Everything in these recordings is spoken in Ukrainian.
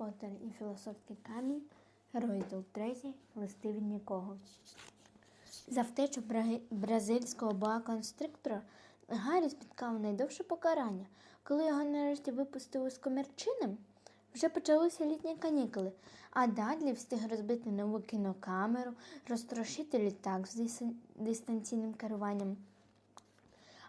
Поттер і філософський камінь, розділ 3, листи від нікого. За втечу бразильського боа-констриктора Гаррі спіткав найдовше покарання. Коли його нарешті випустили з комірчини, вже почалися літні канікули, а Дадлі встиг розбити нову кінокамеру, розтрошити літак з дистанційним керуванням.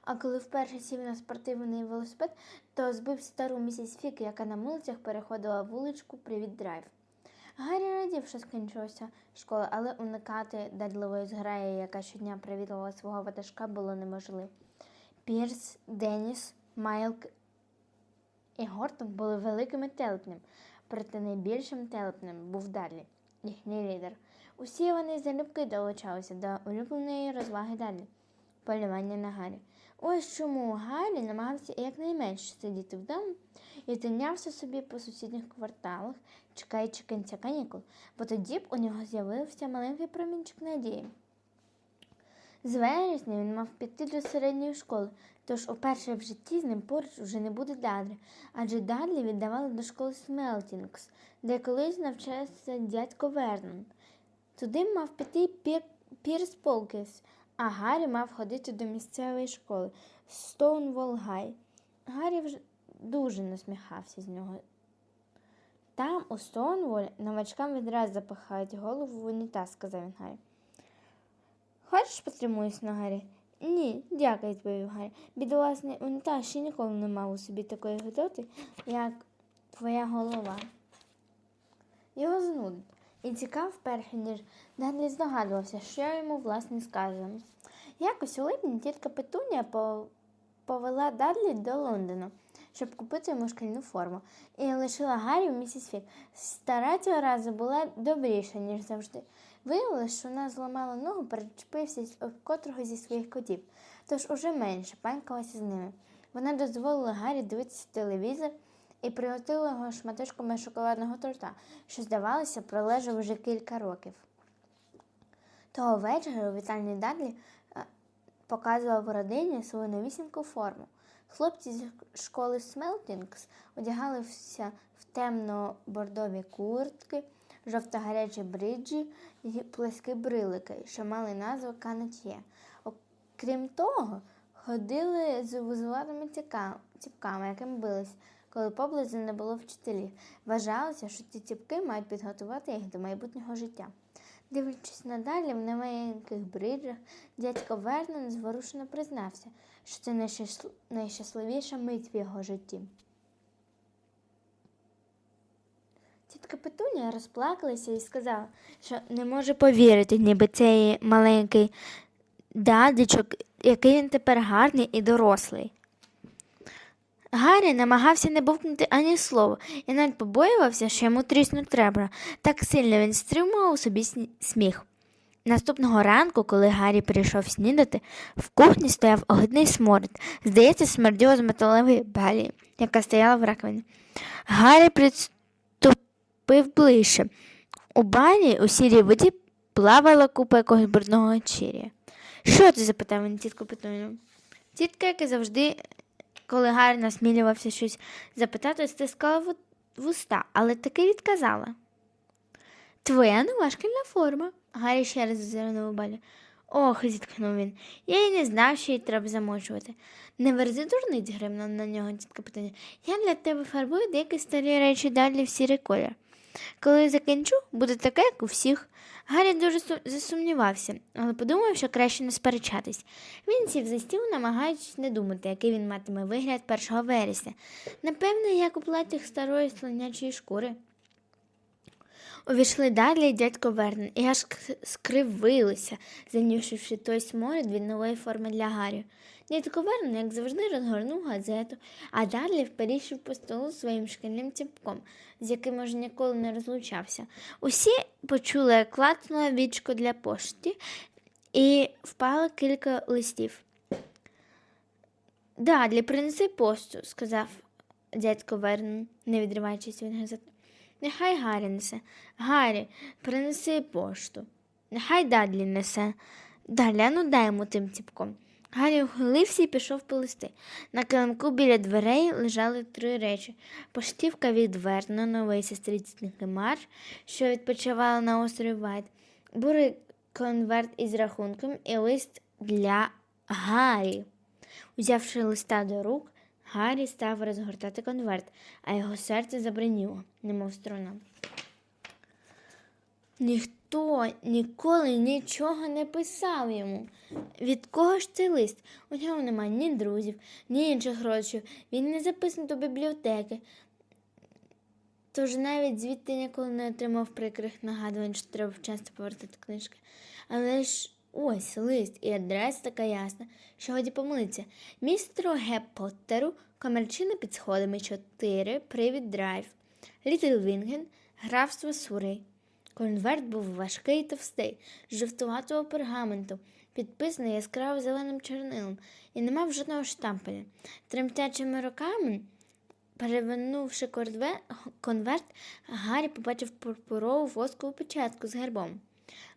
А коли вперше сів на спортивний велосипед, то збив стару місіс Фік, яка на милицях переходила вуличку Привіт драйв. Гаррі радів, що скінчилася школа, але уникати дадливої зграї, яка щодня привітувала свого ватажка, було неможливо. Пірс, Деніс, Майлк і Гортон були великими телепнем, проте найбільшим телепнем був Дарлі, їхній лідер. Усі вони залюбки долучалися до улюбленої розваги Дарлі – полювання на Гаррі. Ось чому Гаррі намагався якнайменше сидіти вдома і тинявся собі по сусідніх кварталах, чекаючи кінця канікул, бо тоді б у нього з'явився маленький промінчик надії. З вересня він мав піти до середньої школи, тож уперше в житті з ним поруч вже не буде Дадлі, адже Дадлі віддавали до школи Смелтінгс, де колись навчався дядько Вернон. Туди мав піти Пір... Пірс Полкіс, а Гаррі мав ходити до місцевої школи Стоунвол Гай. Гаррі вже дуже насміхався з нього. Там, у Стоунволі, новачкам відразу запихають голову в унітаз, сказав він Гаррі. Хочеш потримуюсь на Гаррі? Ні, дякую, відповів Гаррі. Бідоласний унітаз ще ніколи не мав у собі такої гидоти, як твоя голова. Його знудить. І цікав перше, ніж Дадлі здогадувався, що йому власне сказано. Якось у липні тітка Петунія по- повела Дадлі до Лондона, щоб купити йому шкільну форму, і лишила Гаррі в місіс Фік. Стара цього разу була добріша, ніж завжди. Виявилось, що вона зламала ногу, перечепився об котрого зі своїх котів, тож уже менше панькалася з ними. Вона дозволила Гаррі дивитися телевізор і пригостила його шматочками шоколадного торта, що, здавалося, пролежав вже кілька років. Того вечора у вітальні Дадлі е, показував родині свою новісіньку форму. Хлопці з школи Смелтінгс одягалися в темно-бордові куртки, жовто-гарячі бриджі і плески брилики, що мали назву канатьє. Окрім того, ходили з вузлатими ціка- ціпками, якими бились, коли поблизу не було вчителів. Вважалося, що ці ціпки мають підготувати їх до майбутнього життя. Дивлячись надалі в немаленьких бриджах, дядько Вернон зворушено признався, що це найщасливіша мить в його житті. Тітка Петунія розплакалася і сказала, що не може повірити, ніби цей маленький дадичок, який він тепер гарний і дорослий. Гаррі намагався не бовкнути ані слова і навіть побоювався, що йому тріснуть треба. Так сильно він стримував собі сміх. Наступного ранку, коли Гаррі прийшов снідати, в кухні стояв огидний сморід. Здається, смерділо з металевої балі, яка стояла в раковині. Гаррі підступив ближче. У бані у сірій воді плавала купа якогось брудного чирія. Що це? запитав він тітку Петуню. Тітка, як і завжди, коли Гаррі насмілювався щось запитати, стискала вуста, але таки відказала. Твоя нова шкільна форма. Гаррі ще раз зазирнув у балі. Ох, зітхнув він. Я й не знав, що її треба замочувати. Не верзи дурниць, гримнув на нього тітка питання. Я для тебе фарбую деякі старі речі далі в сірий колір. Коли закінчу, буде таке, як у всіх. Гаррі дуже засумнівався, але подумав, що краще не сперечатись. Він сів за стіл, намагаючись не думати, який він матиме вигляд 1 вересня. Напевно, як у платтях старої слонячої шкури. Увійшли далі й дядько Вернон, і аж скривилися, занюшивши той сморід від нової форми для Гаррі. Дядько як завжди, розгорнув газету, а далі вперішив по столу своїм шкільним ціпком, з яким уже ніколи не розлучався. Усі почули, як клацнула вічко для пошті, і впало кілька листів. Дадлі, принеси посту, сказав дядько Вернон, не відриваючись від газети. Нехай Гаррі несе. Гаррі, принеси пошту. Нехай Дадлі несе. Дадлі, а ну дай йому тим ціпком. Гаррі ухилився і пішов по. На килимку біля дверей лежали три речі: поштівка від Верна, новий сестрицький марш, що відпочивала на острові Вайт, бурий конверт із рахунком і лист для Гаррі. Узявши листа до рук, Гаррі став розгортати конверт, а його серце забриніло, немов струна. Ніхто ніколи нічого не писав йому. Від кого ж цей лист? У нього немає ні друзів, ні інших родичів. Він не записаний до бібліотеки. Тож навіть звідти ніколи не отримав прикрих нагадувань, що треба вчасно повертати книжки. Але ж ось лист і адреса така ясна, що годі помилитися. Містеру Г. Поттеру, комерчина під сходами 4, привід драйв. Літл Вінген, графство Сурей. Конверт був важкий і товстий, з жовтуватого пергаменту, підписаний яскраво зеленим чорнилом, і не мав жодного штампеля. Тремтячими руками, перевернувши конверт, Гаррі побачив пурпурову воскову печатку з гербом.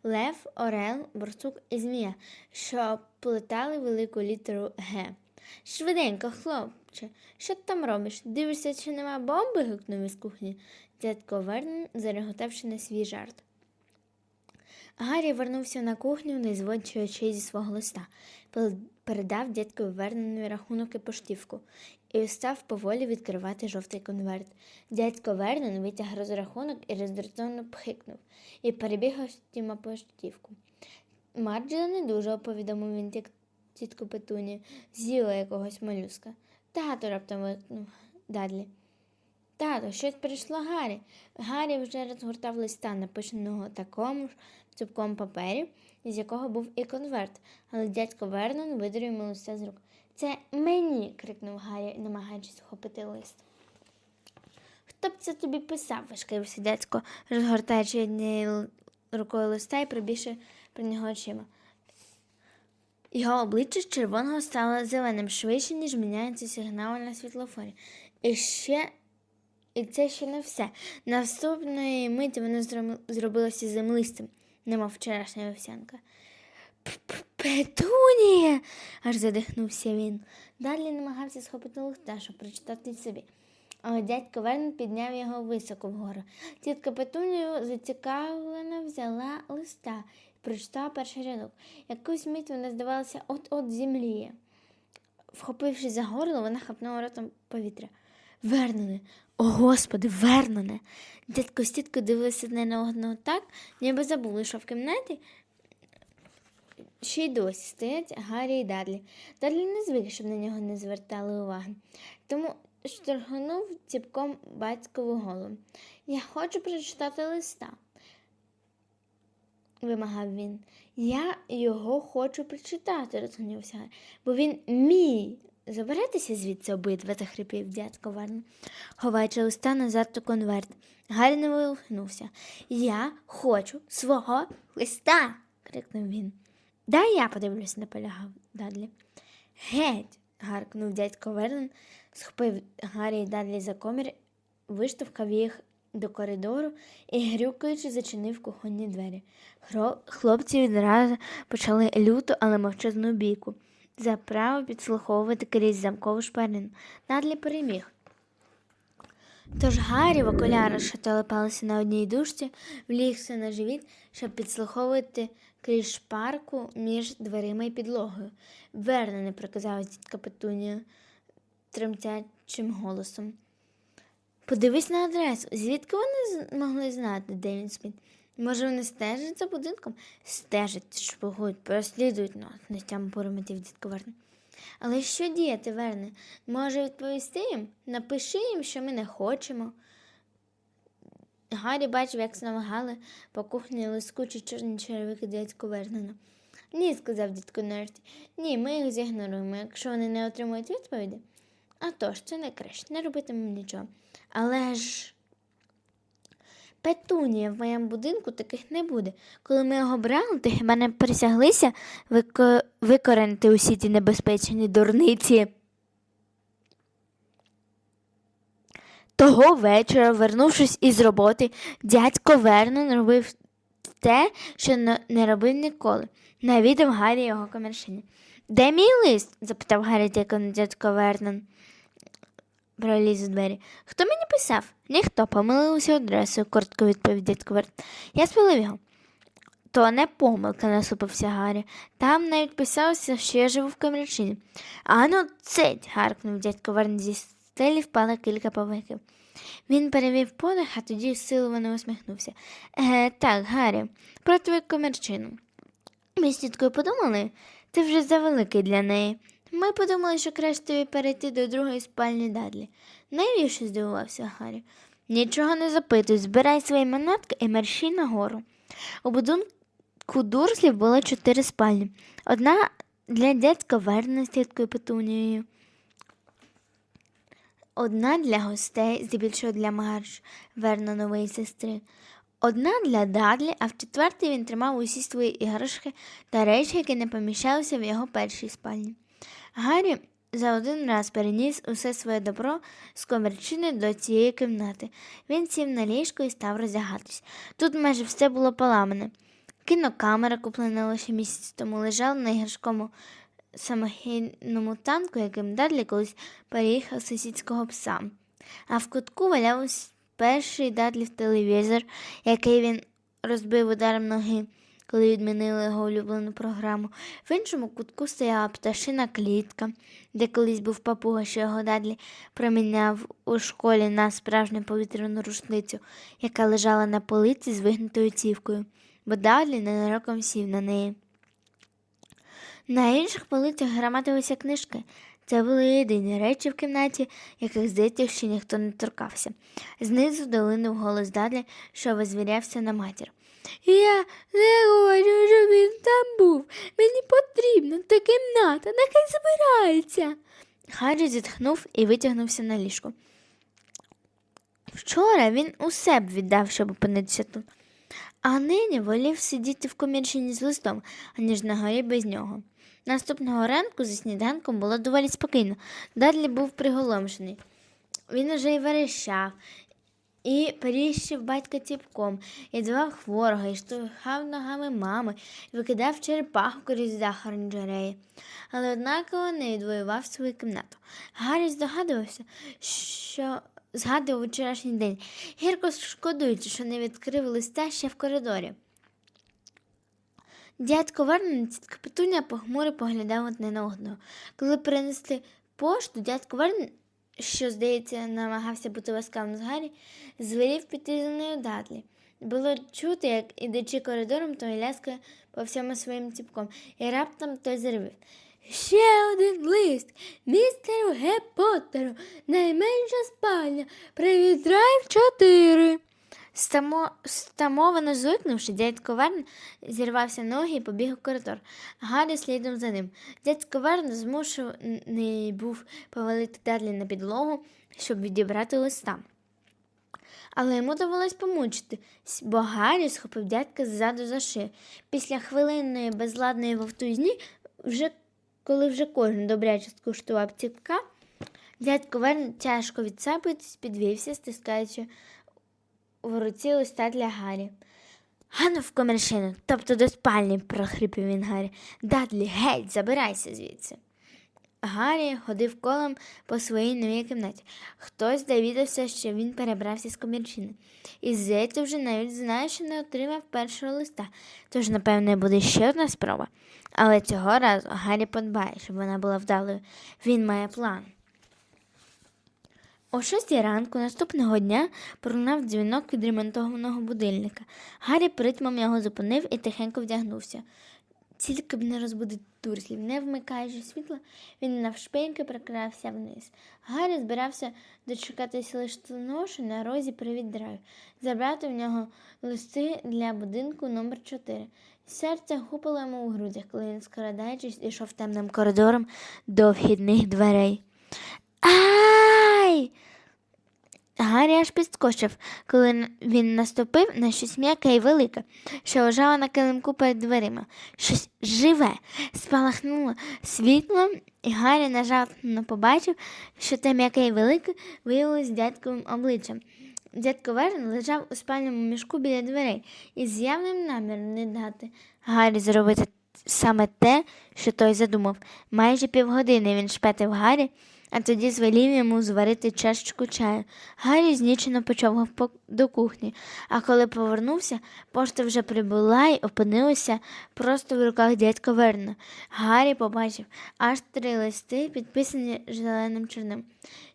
Лев, Орел, Борсук і Змія, що плетали велику літеру Г. Швиденько, хлопче, що ти там робиш? Дивишся, чи нема бомби? гукнув із кухні. Дядько Вернон, зареготавши на свій жарт. Гаррі вернувся на кухню, не зводячи зі свого листа, передав дядькові Вернонові рахунок і поштівку і став поволі відкривати жовтий конверт. Дядько Вернон витяг розрахунок і роздратовано пхикнув і перебіг тіма поштівку. Марджела не дуже повідомив він тітку Петуні, з'їла якогось молюска. Тато раптом викнув Дадлі. Тато, щось прийшло Гаррі. Гаррі вже розгортав листа, написаного такому ж цупкому папері, з якого був і конверт, але дядько Вернон видерів йому листа з рук. Це мені. крикнув Гаррі, намагаючись схопити лист. Хто б це тобі писав? вишкірився дядько, розгортаючи однією рукою листа і прибігши про нього очима. Його обличчя з червоного стало зеленим швидше, ніж міняється сигнал на світлофорі. І ще і це ще не все. Наступної миті воно зром- зробилося землистим, немов вчорашня вівсянка. «П-п- Петунія! аж задихнувся він. Далі намагався схопити листа, щоб прочитати собі. Але дядько Верн підняв його високо вгору. Тітка Петунію зацікавлено взяла листа і прочитала перший рядок. Якусь мить вона здавалася от-от земліє. Вхопившись за горло, вона хапнула ротом повітря. Вернене, о господи, Вернене. Дядько з тіткою дивилися одне на одного так, ніби забули, що в кімнаті ще й досі стоять Гаррі і Дадлі. Дадлі не звик, щоб на нього не звертали уваги. Тому шторгнув ціпком батькову голову. Я хочу прочитати листа, вимагав він. Я його хочу прочитати, розгнівся Гаррі, бо він мій. Заберетеся звідси обидва, захрипів дядько Верн, ховаючи листа назад у конверт. Гаррі не вилухнувся. Я хочу свого листа. крикнув він. Дай я подивлюсь, наполягав Дадлі. Геть. гаркнув дядько Вернон, схопив Гаррі і Дадлі за комір, виштовхав їх до коридору і, грюкаючи, зачинив кухонні двері. Хлопці відразу почали люту, але мовчазну бійку. За право підслуховувати крізь замкову шпарину. Дадлі переміг. Тож Гаррі в окулярах, що телепалися на одній дужці, влігся на живіт, щоб підслуховувати крізь шпарку між дверима і підлогою. Вернене, проказала тітка Петунія тремтячим голосом. Подивись на адресу. Звідки вони могли знати, де він спить? Може, вони стежать за будинком? Стежать, шпигують, переслідують нас, нестям поромитів дітко Верне. Але що діяти, Верне? Може відповісти їм? Напиши їм, що ми не хочемо. Гаррі бачив, як знавагали по кухні лискучі чорні черевики дядько Вернена. Ні, сказав дідко Нерті. Ні, ми їх зігноруємо, якщо вони не отримують відповіді. А тож, це не краще, не робитимемо нічого. Але ж. Петунія в моєму будинку таких не буде. Коли ми його брали, то хіба не присяглися вико... викоренити усі ті небезпечні дурниці. Того вечора, вернувшись із роботи, дядько Вернон робив те, що не- робив ніколи. Навідав Гаррі його комершині. Де мій лист? запитав Гаррі дядько Вернон. Проліз у двері. Хто мені писав? Ніхто помилився адресою, коротко відповів Вернон. Я спалив його. То не помилка, насупився Гаррі. Там навіть писалося, що я живу в Кам'ячині. Ану, цить. гаркнув дядько Верн зі стелі впало кілька повиків. Він перевів подих, а тоді силовано усміхнувся. Е, так, Гаррі, про твою комірчину. Ми з тіткою подумали, ти вже завеликий для неї. Ми подумали, що краще тобі перейти до другої спальні Дадлі. Навіщо здивувався Гаррі? Нічого не запитуй, збирай свої манатки і мерщій нагору. У будинку Дурслів було чотири спальні. Одна для дядька Верна з тіткою Петунією, одна для гостей, здебільшого для Марш Вернонової сестри, одна для Дадлі, а в четвертій він тримав усі свої іграшки та речі, які не поміщалися в його першій спальні. Гаррі за один раз переніс усе своє добро з комірчини до цієї кімнати. Він сів на ліжко і став роздягатись. Тут майже все було поламане. Кінокамера, куплена лише місяць тому, лежала на іграшкому самохідному танку, яким Дадлі колись переїхав сусідського пса. А в кутку валявся перший Дадлів телевізор, який він розбив ударом ноги, коли відмінили його улюблену програму. В іншому кутку стояла пташина клітка, де колись був папуга, що його Дадлі проміняв у школі на справжню повітряну рушницю, яка лежала на полиці з вигнутою цівкою, бо Дадлі ненароком сів на неї. На інших полицях громадилися книжки. Це були єдині речі в кімнаті, яких здається, ще ніхто не торкався. Знизу долинув голос Дадлі, що визвірявся на матір. Я не хочу, щоб він там був. Мені потрібна та кімната, нехай забирається. Хаджі зітхнув і витягнувся на ліжку. Вчора він усе б віддав, щоб опинитися тут, а нині волів сидіти в комірчині з листом, аніж на горі без нього. Наступного ранку за сніданком було доволі спокійно. Дадлі був приголомшений. Він уже й верещав, і періщив батька ціпком, і давав хворого, і штовхав ногами мами, і викидав черепаху крізь дах оранжереї. Але однаково не відвоював свою кімнату. Гаррі здогадувався, що згадував вчорашній день, гірко шкодуючи, що не відкрив листа ще в коридорі. Дядько Вернон і тітка Петуня похмуро поглядав одне на одного. Коли принесли пошту, дядько Вернон, що, здається, намагався бути ласкавим з Гаррі, звелів піти за нею Дадлі. Було чути, як, ідучи коридором, той ляскає по всьому своїм ціпком, і раптом той заревів. Ще один лист містеру Геппотеру, найменша спальня, привіт драйв 4. Стамо... Стамовано зойкнувши, дядько Верн зірвався ноги і побіг у коридор. Гаррі слідом за ним. Дядько Верн змушений був повалити Дадлі на підлогу, щоб відібрати листа. Але йому довелось помучити, бо Гаррі схопив дядька ззаду за шию. Після хвилинної безладної вовтузні, вже, коли вже кожен добряче скуштував ціпка, дядько Верн тяжко відсапуючись, підвівся, стискаючи в руці листа для Гаррі. Гану в комершину, тобто до спальні, прохрипів він Гаррі. Дадлі, геть, забирайся звідси. Гаррі ходив колом по своїй новій кімнаті. Хтось довідався, що він перебрався з комірчини. І здається, вже навіть знає, що не отримав першого листа, тож, напевне, буде ще одна спроба. Але цього разу Гаррі подбає, щоб вона була вдалою. Він має план. О шостій ранку наступного дня пролунав дзвінок від ремонтованого будильника. Гаррі притьмом його зупинив і тихенько вдягнувся. Тільки б не розбудити турслів, не вмикаючи світла, він навшпиньки прокрався вниз. Гаррі збирався дочекатися що на розі привід драйв, забрати в нього листи для будинку номер 4 Серце гупало йому у грудях, коли він, скрадаючись, ішов темним коридором до вхідних дверей. Ай! Гаррі аж підскочив, коли він наступив на щось м'яке і велике, що лежало на килимку перед дверима. Щось живе, спалахнуло світлом, і Гаррі нажахнуто побачив, що те м'яке і велике виявилось дядьковим обличчям. Дядько Верн лежав у спальному мішку біля дверей і з явним наміром не дати Гаррі зробити саме те, що той задумав. Майже півгодини він шпетив Гаррі, а тоді звелів йому зварити чашечку чаю. Гаррі знічено почовгав по- до кухні, а коли повернувся, пошта вже прибула і опинилася просто в руках дядька Верна. Гаррі побачив аж три листи, підписані зеленим чорним.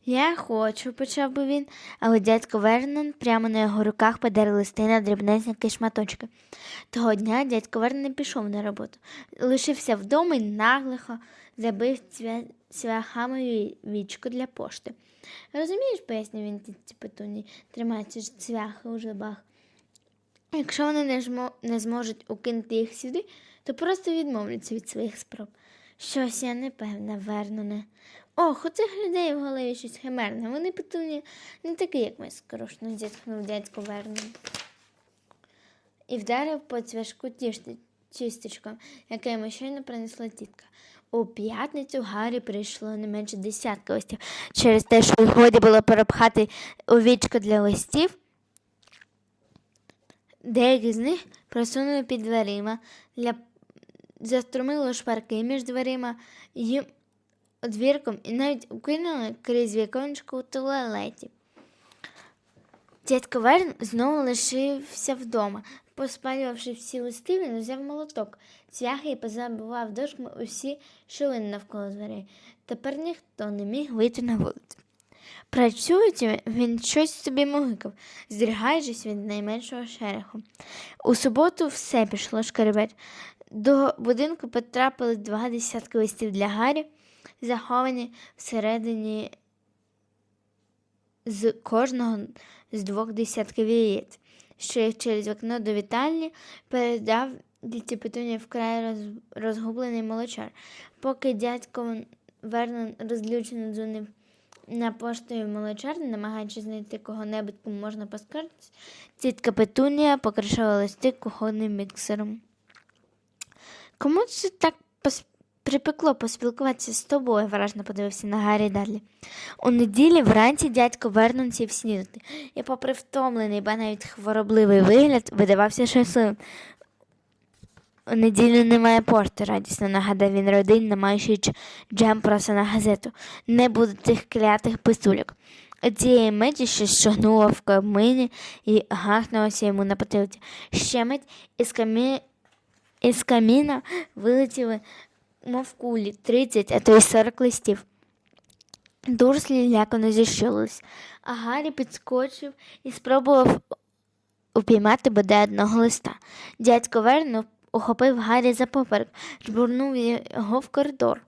Я хочу, почав би він, але дядько Вернон прямо на його руках подер листи на дрібнесенькі шматочки. Того дня дядько Вернон не пішов на роботу, лишився вдома і наглихо забив цвя... цвяхами вічку для пошти. Розумієш, пояснив він тітці Петуні, тримаючи цвяхи у зубах. Якщо вони не, жмо... не зможуть укинути їх сюди, то просто відмовляться від своїх спроб. Щось я не певна, Верноне. Ох, у цих людей в голові щось химерне. Вони петуні не такі, як ми скорошно зітхнув дядько Вернон. І вдарив по цвяшку тістечком, яке йому щойно принесла тітка. У п'ятницю Гаррі прийшло не менше десятка листів. Через те, що годі було перепхати у вічко для листів, деякі з них просунули під дверима, для... заструмило шпарки між дверима і одвірком і навіть укинули крізь віконечко у туалеті. Дядько Верн знову лишився вдома. Поспалювавши всі листи, він взяв молоток, цвяхи і позабивав дошками усі шилини навколо дверей. Тепер ніхто не міг вийти на вулицю. Працюючи, він щось собі мугикав, здригаючись від найменшого шереху. У суботу все пішло шкеребець. До будинку потрапили два десятки листів для Гаррі, заховані всередині з кожного з двох десятків яєць, що їх через вікно до вітальні передав діті Петуні вкрай роз, розгублений молочар. Поки дядько Вернон розлючено дзвонив на поштою молочарні, намагаючись знайти кого-небудь, кому можна поскаржитись, тітка Петунія покришала листи кухонним міксером. Кому це так. Припекло поспілкуватися з тобою? вражно подивився на Гаррі Дарлі. У неділі вранці дядько Вернон сів снідати, і, попри втомлений, ба навіть хворобливий вигляд, видавався щасливим. У неділю немає пошти, радісно нагадав він родині, намаючи джем просто на газету. Не буде тих клятих писульок. Цієї миті щось шагнуло в камині і гахнулося йому на потилці. Ще мить із, камі... із каміна вилетіли, мов кулі, 30, а то й 40 листів. Дурслі лякано зіщулись, а Гаррі підскочив і спробував упіймати бодай одного листа. Дядько Вернов ухопив Гаррі за поперек, жбурнув його в коридор.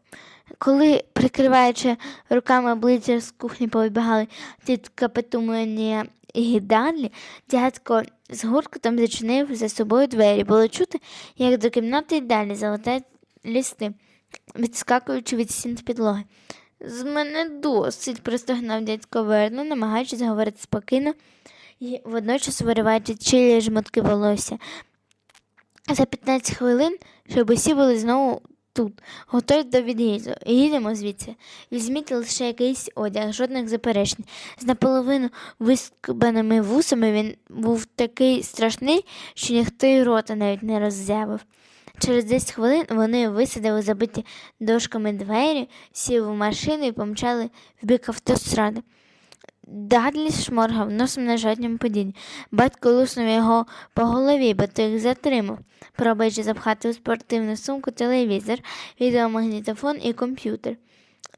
Коли, прикриваючи руками обличчя з кухні, повибігали тітка Петуманія і Гідарлі, дядько з гуркотом зачинив за собою двері. Було чути, як до кімнати й далі залетають лісти, відскакуючи від стін з підлоги. З мене досить, простогнав дядько Верно, намагаючись говорити спокійно і водночас вириваючи чилі жмотки волосся. За 15 хвилин, щоб усі були знову тут, готові до від'їзду. Їдемо звідси. Візьміть лише якийсь одяг, жодних заперечень. З наполовину вискубаними вусами він був такий страшний, що ніхто й рота навіть не роззявив. Через 10 хвилин вони висадили забиті дошками двері, сіли в машину і помчали в бік автостради. Дадлі шморгав носом на жадньому падінні. Батько луснув його по голові, бо той їх затримав, пробуючи запхати у спортивну сумку телевізор, відеомагнітофон і комп'ютер.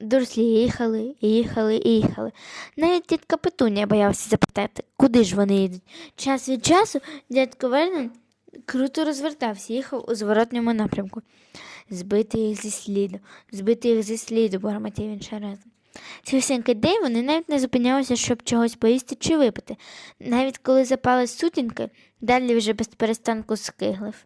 Дурслі їхали, їхали їхали. Навіть тітка Петунія боявся запитати, куди ж вони їдуть. Час від часу дядько Вернон круто розвертався, їхав у зворотньому напрямку. Збити їх зі сліду, збити їх зі сліду, бормотів він ще разом. Цілісінький день вони навіть не зупинялися, щоб чогось поїсти чи випити. Навіть коли запали сутінки, далі вже без перестанку скиглив.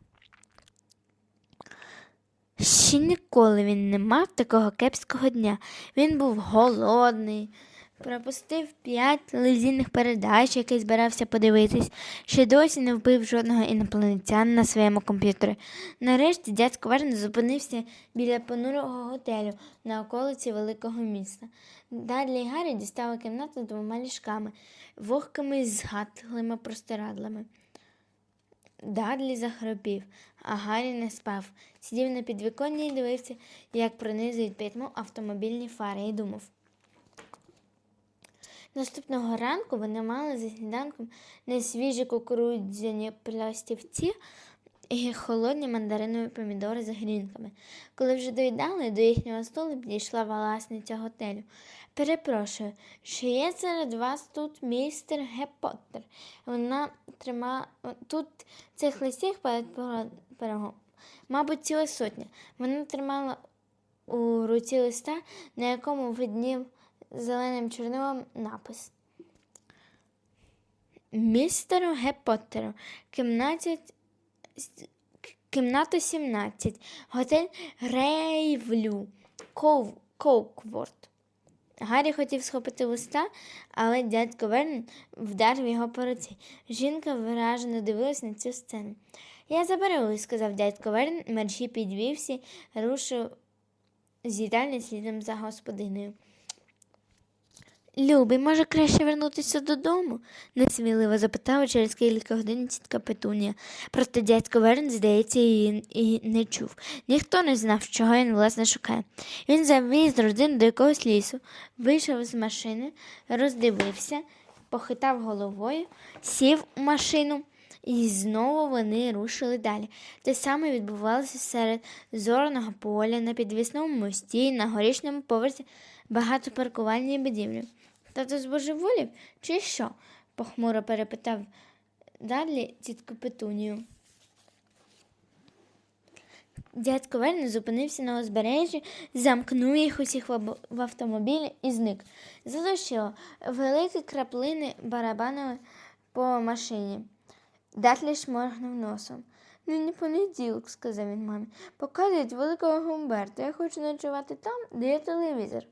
Ще ніколи він не мав такого кепського дня. Він був голодний, пропустив п'ять телевізійних передач, які збирався подивитись, ще досі не вбив жодного інопланетяна на своєму комп'ютері. Нарешті дядько Верн зупинився біля понурого готелю на околиці великого міста. Дадлі і Гаррі дістали кімнату двома ліжками, вогкими і згатлими простирадлами. Дадлі захропів, а Гаррі не спав. Сидів на підвіконні і дивився, як пронизують пітьму автомобільні фари, і думав. Наступного ранку вони мали за сніданком несвіжі кукурудзяні пластівці і холодні мандаринові помідори з грінками. Коли вже доїдали, до їхнього столу підійшла власниця готелю. Перепрошую, чи є серед вас тут містер Гепоттер? Вона тримала тут цих листів перед пирогом. Мабуть, ціла сотня. Вона тримала у руці листа, на якому виднів зеленим чорнилом напис. Містеру Гепоттеру, Кімната 17, готель Рейвлю, Ков... Коукворт. Гаррі хотів схопити листа, але дядько Верн вдарив його по руці. Жінка виражено дивилась на цю сцену. Я заберу – сказав дядько Верн, мерщій підвівся, рушив з їдальні слідом за господинею. Любий, може краще вернутися додому? несміливо запитала через кілька годин тітка Петунія. Проте дядько Верн, здається, її і не чув. Ніхто не знав, чого він власне шукає. Він завіз родину до якогось лісу, вийшов з машини, роздивився, похитав головою, сів у машину. І знову вони рушили далі. Те саме відбувалося серед зорного поля, на підвісному мості, на горішньому поверсі багатопаркувальній будівлі. Тато збожеволів чи що? похмуро перепитав Дадлі тітку Петунію. Дядько Верн зупинився на узбережжі, замкнув їх усіх в автомобілі і зник. Залишило великі краплини барабанили по машині. Датлі шморгнув носом. Нині понеділок, сказав він мамі. Показують великого Гумберта. Я хочу ночувати там, де є телевізор.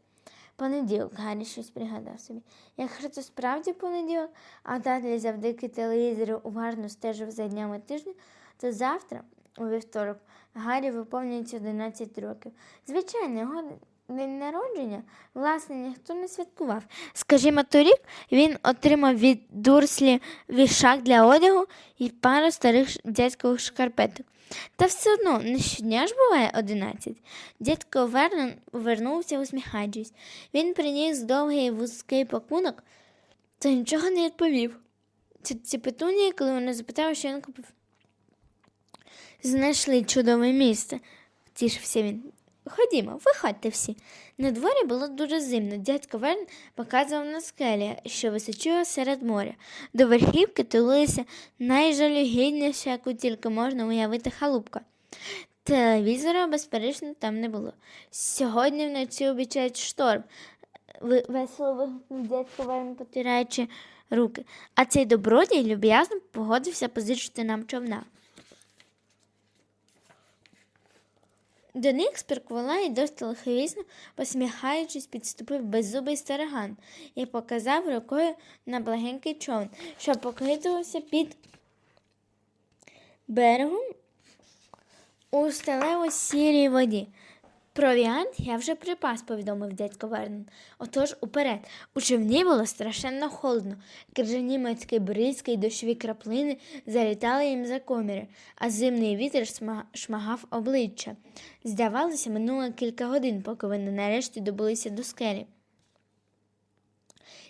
Понеділок, Гаррі щось пригадав собі. Якщо це справді понеділок, а Дадлі завдяки телевізору уважно стежив за днями тижня, то завтра, у вівторок, Гаррі виповнюється 11 років. Звичайно, його день народження, власне, ніхто не святкував. Скажімо, торік він отримав від Дурслі вішак для одягу і пару старих дядькових шкарпеток. Та все одно не щодня ж буває одинадцять. Дядько Вернон вернувся, усміхаючись. Він приніс довгий вузький пакунок, та нічого не відповів. Ці петунії, коли вона запитала, що він купив. Знайшли чудове місце, втішився він. Ходімо, виходьте всі. На дворі було дуже зимно. Дядько Верн показував на скелі, що височила серед моря. До верхівки тулилася найжалюгідніша, яку тільки можна уявити халупка. Телевізора, безперечно, там не було. Сьогодні вночі обіцяють шторм. Весело вигукнув дядько Верн, потираючи руки. А цей добродій люб'язно погодився позичити нам човна. До них спіркувала і досить лиховісно, посміхаючись, підступив беззубий стариган і показав рукою на благенький човн, що покритувався під берегом у сталево сірій воді. Провіант я вже припас, повідомив дядько Вернон. Отож уперед. У човні було страшенно холодно. Крижані мацькі бризки й дощові краплини залітали їм за коміри, а зимний вітер шмагав обличчя. Здавалося, минуло кілька годин, поки вони нарешті добулися до скелі.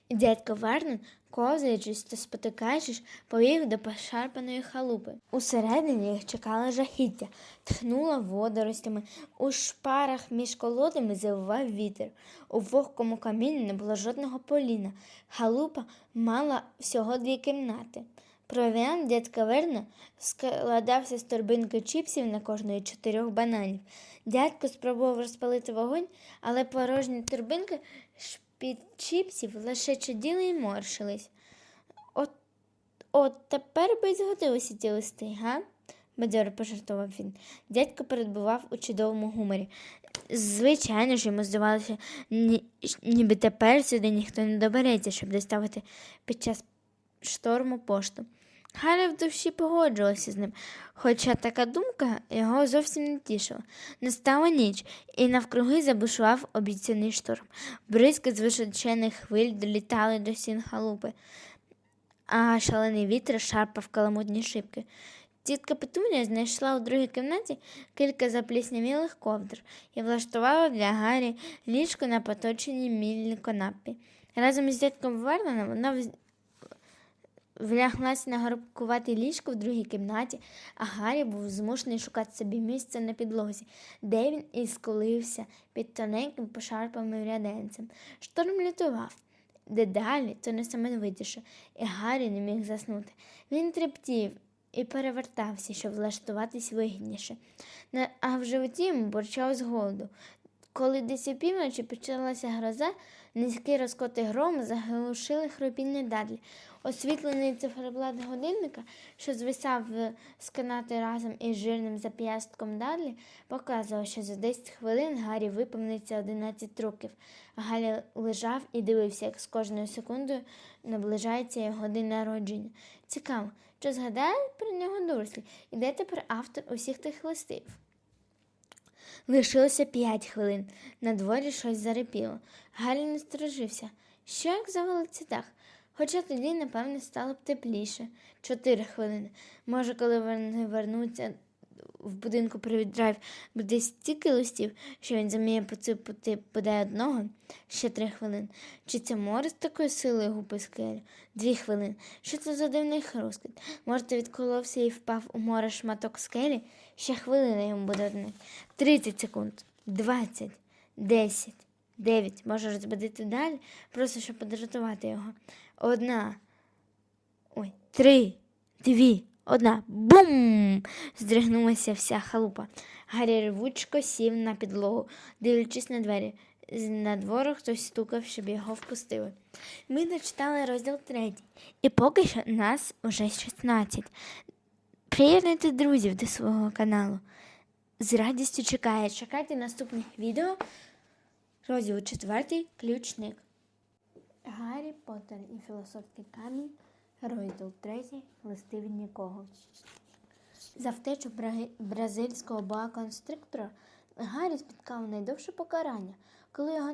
Дядько Вернон, ковзаючись та спотикаючись, повів до пошарпаної халупи. Усередині їх чекало жахіття, тхнуло водоростями, у шпарах між колодами завивав вітер. У вогкому каміні не було жодного поліна. Халупа мала всього дві кімнати. Провіант дядька Верна складався з торбинки чіпсів на кожної чотирьох бананів. Дядько спробував розпалити вогонь, але порожні торбинки з-під чіпсів лише чуділи і морщились. От, от тепер би й згодилися ті листи, га? бадьоро пожартував він. Дядько перебував у чудовому гуморі. Звичайно ж, йому здавалося, ні, ніби тепер сюди ніхто не добереться, щоб доставити під час шторму пошту. Галя в душі погоджувалася з ним, хоча така думка його зовсім не тішила. Настала ніч, і навкруги забушував обіцяний шторм. Бризки з височених хвиль долітали до стін халупи, а шалений вітер шарпав каламутні шибки. Тітка Петунія знайшла у другій кімнаті кілька запліснявілих ковдр і влаштувала для Гаррі ліжко на поточеній мільній канапі. Разом із дядьком Верноном вона вляглася на горбкувате ліжко в другій кімнаті, а Гаррі був змушений шукати собі місце на підлозі, де він і скулився під тоненьким пошарпаним ряденцем. Шторм лютував. Дедалі, то несамовитіше, і Гаррі не міг заснути. Він трептів і перевертався, щоб влаштуватись вигідніше. А в животі йому бурчав з голоду. Коли десь опівночі почалася гроза, низькі розкоти грому заглушили хропіння Дадлі. Освітлений циферблат годинника, що звисав з канати разом із жирним зап'ястком Дадлі, показував, що за 10 хвилин Гаррі виповниться 11 років. Гаррі лежав і дивився, як з кожною секундою наближається його день народження. Цікаво, що згадають про нього дорослі, і де тепер автор усіх тих листів? Лишилося п'ять хвилин. На дворі щось зарипіло. Галі не сторожився. Що як завалиться дах? Хоча тоді, напевне, стало б тепліше. Чотири хвилини. Може, коли вони вернуться в будинку привід драйв, буде стільки листів, що він заміє поципати бодай одного. Ще три хвилини. Чи це море з такою силою гупи скелі? Дві хвилини. Що це за дивний хрускіт? Можете відколовся і впав у море шматок скелі? Ще хвилина йому буде одне. 30 секунд, 20, 10, 9. Може розбудити далі, просто щоб подратувати його. Одна. Ой, три, дві, одна. Бум! Здригнулася вся халупа. Гаррі рвучко сів на підлогу, дивлячись на двері. З надвору хтось стукав, щоб його впустили. Ми дочитали розділ третій, і поки що нас уже 16. Приєднуйте друзів до свого каналу. З радістю чекає. Чекайте наступних відео. Розділ четвертий ключник. Гаррі Поттер і філософський камінь. Розділ третій. Листи від нікого. За втечу бразильського боа-констриктора Гаррі спіткав найдовше покарання, коли його